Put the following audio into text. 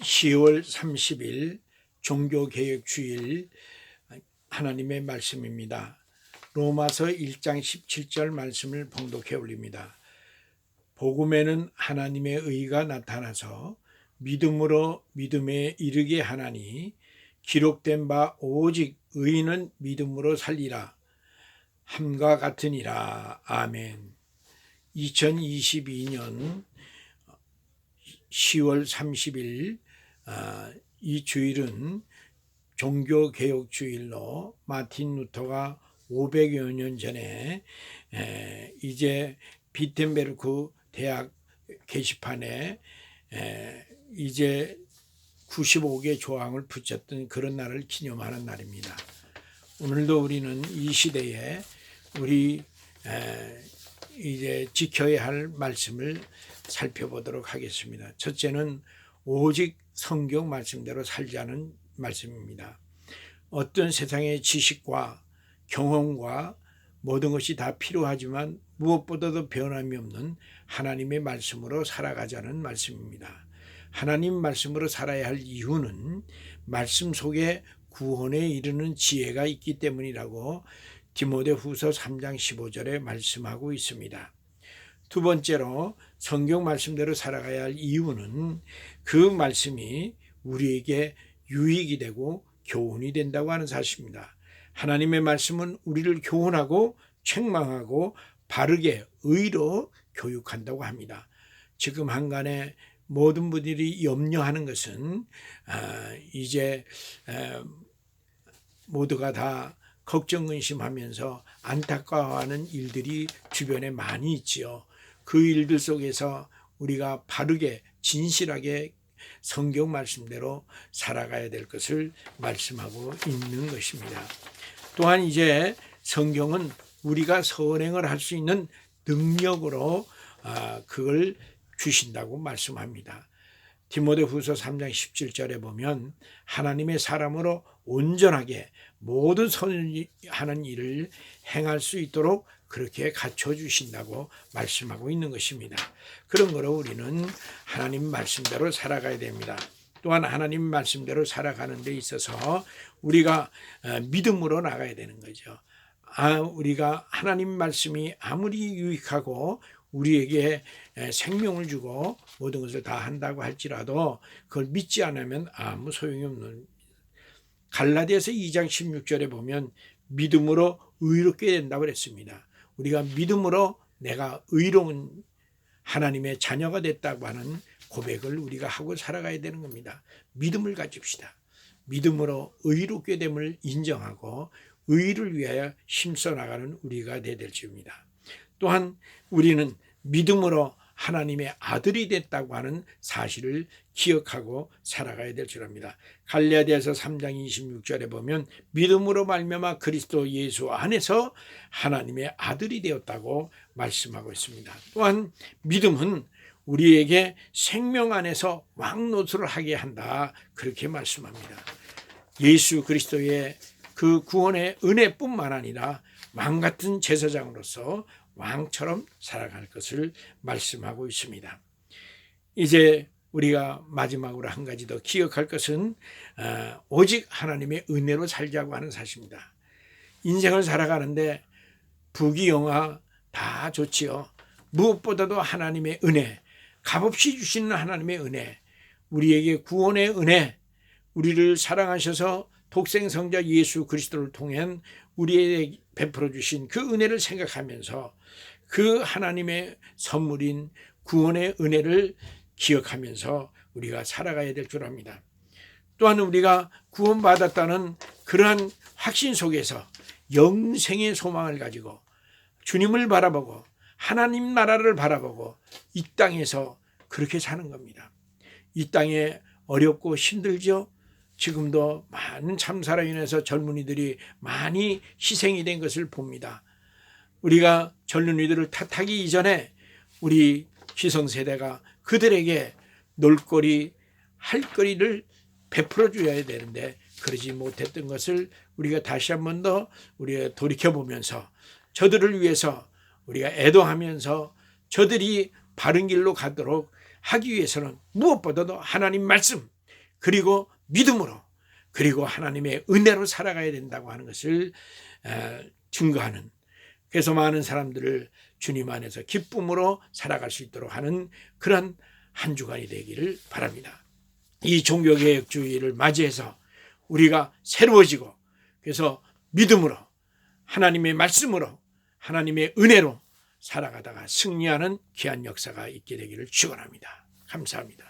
10월 30일 종교개혁 주일 하나님의 말씀입니다. 로마서 1장 17절 말씀을 봉독해 올립니다. 복음에는 하나님의 의가 나타나서 믿음으로 믿음에 이르게 하나니 기록된 바 오직 의인은 믿음으로 살리라 함과 같으니라 아멘. 2022년 10월 30일 아, 이 주일은 종교개혁 주일로 마틴 루터가 500여 년 전에 에, 이제 비텐베르크 대학 게시판에 에, 이제 95개 조항을 붙였던 그런 날을 기념하는 날입니다. 오늘도 우리는 이 시대에 우리 에, 이제 지켜야 할 말씀을 살펴보도록 하겠습니다. 첫째는 오직 성경 말씀대로 살자는 말씀입니다. 어떤 세상의 지식과 경험과 모든 것이 다 필요하지만 무엇보다도 변함이 없는 하나님의 말씀으로 살아가자는 말씀입니다. 하나님 말씀으로 살아야 할 이유는 말씀 속에 구원에 이르는 지혜가 있기 때문이라고 디모데 후서 3장 15절에 말씀하고 있습니다. 두 번째로 성경 말씀대로 살아가야 할 이유는 그 말씀이 우리에게 유익이 되고 교훈이 된다고 하는 사실입니다. 하나님의 말씀은 우리를 교훈하고 책망하고 바르게 의로 교육한다고 합니다. 지금 한간에 모든 분들이 염려하는 것은 아, 이제 모두가 다 걱정 근심하면서 안타까워하는 일들이 주변에 많이 있지요. 그 일들 속에서 우리가 바르게 진실하게 성경 말씀대로 살아가야 될 것을 말씀하고 있는 것입니다. 또한 이제 성경은 우리가 선행을 할 수 있는 능력으로 아, 그걸 주신다고 말씀합니다. 디모데 후서 3장 17절에 보면 하나님의 사람으로 온전하게 모든 선하는 일을 행할 수 있도록 그렇게 갖춰 주신다고 말씀하고 있는 것입니다. 그런 거로 우리는 하나님 말씀대로 살아가야 됩니다. 또한 하나님 말씀대로 살아가는 데 있어서 우리가 어, 믿음으로 나가야 되는 거죠. 아, 우리가 하나님 말씀이 아무리 유익하고 우리에게 생명을 주고 모든 것을 다 한다고 할지라도 그걸 믿지 않으면 아무 소용이 없는 갈라디아서 2장 16절에 보면 믿음으로 의롭게 된다고 그랬습니다. 우리가 믿음으로 내가 의로운 하나님의 자녀가 됐다고 하는 고백을 우리가 하고 살아가야 되는 겁니다. 믿음을 가집시다. 믿음으로 의롭게 됨을 인정하고 의를 위하여 힘써 나가는 우리가 되야 될 줄입니다. 또한 우리는 믿음으로 하나님의 아들이 됐다고 하는 사실을 기억하고 살아가야 될 줄 압니다. 갈라디아서 3장 26절에 보면 믿음으로 말미암아 그리스도 예수 안에서 하나님의 아들이 되었다고 말씀하고 있습니다. 또한 믿음은 우리에게 생명 안에서 왕노릇을 하게 한다. 그렇게 말씀합니다. 예수 그리스도의 그 구원의 은혜뿐만 아니라 왕 같은 제사장으로서 왕처럼 살아갈 것을 말씀하고 있습니다. 이제 우리가 마지막으로 한 가지 더 기억할 것은 어, 오직 하나님의 은혜로 살자고 하는 사실입니다. 인생을 살아가는데 부귀영화 다 좋지요. 무엇보다도 하나님의 은혜, 값없이 주시는 하나님의 은혜, 우리에게 구원의 은혜, 우리를 사랑하셔서 독생성자 예수 그리스도를 통한 우리에게 베풀어 주신 그 은혜를 생각하면서 그 하나님의 선물인 구원의 은혜를 기억하면서 우리가 살아가야 될 줄 압니다. 또한 우리가 구원받았다는 그러한 확신 속에서 영생의 소망을 가지고 주님을 바라보고 하나님 나라를 바라보고 이 땅에서 그렇게 사는 겁니다. 이 땅에 어렵고 힘들죠. 지금도 많은 참사로 인해서 젊은이들이 많이 희생이 된 것을 봅니다. 우리가 젊은이들을 탓하기 이전에 우리 기성세대가 그들에게 놀거리, 할 거리를 베풀어 줘야 되는데 그러지 못했던 것을 우리가 다시 한 번 더 우리가 돌이켜 보면서 저들을 위해서 우리가 애도하면서 저들이 바른 길로 가도록 하기 위해서는 무엇보다도 하나님 말씀, 그리고 믿음으로 그리고 하나님의 은혜로 살아가야 된다고 하는 것을 어, 증거하는 그래서 많은 사람들을 주님 안에서 기쁨으로 살아갈 수 있도록 하는 그런 한 주간이 되기를 바랍니다. 이 종교개혁주의를 맞이해서 우리가 새로워지고 그래서 믿음으로 하나님의 말씀으로 하나님의 은혜로 살아가다가 승리하는 귀한 역사가 있게 되기를 축원합니다. 감사합니다.